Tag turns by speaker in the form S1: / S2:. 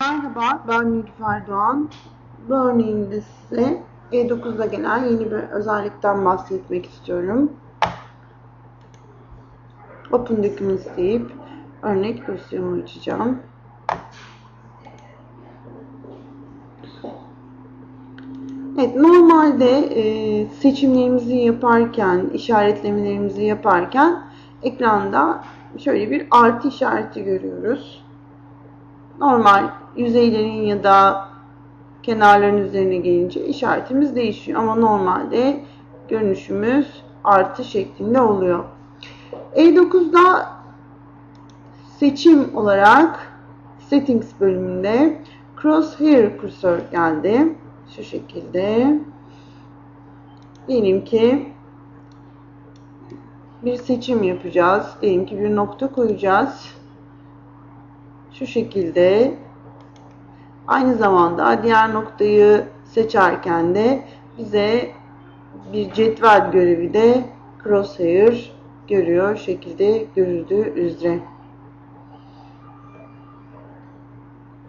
S1: Merhaba, ben Nilüfer Doğan. Bu örneğimde size E9'da gelen yeni bir özellikten bahsetmek istiyorum. Open Documents deyip örnek dosyamı açacağım. Evet, normalde e, seçimlerimizi yaparken, işaretlemelerimizi yaparken ekranda şöyle bir artı işareti görüyoruz normal yüzeylerin ya da kenarların üzerine gelince işaretimiz değişiyor. Ama normalde görünüşümüz artı şeklinde oluyor. E9'da seçim olarak Settings bölümünde Crosshair kursör geldi. Şu şekilde. Diyelim ki bir seçim yapacağız. Diyelim ki bir nokta koyacağız şu şekilde aynı zamanda diğer noktayı seçerken de bize bir cetvel görevi de crosshair görüyor şekilde görüldüğü üzere.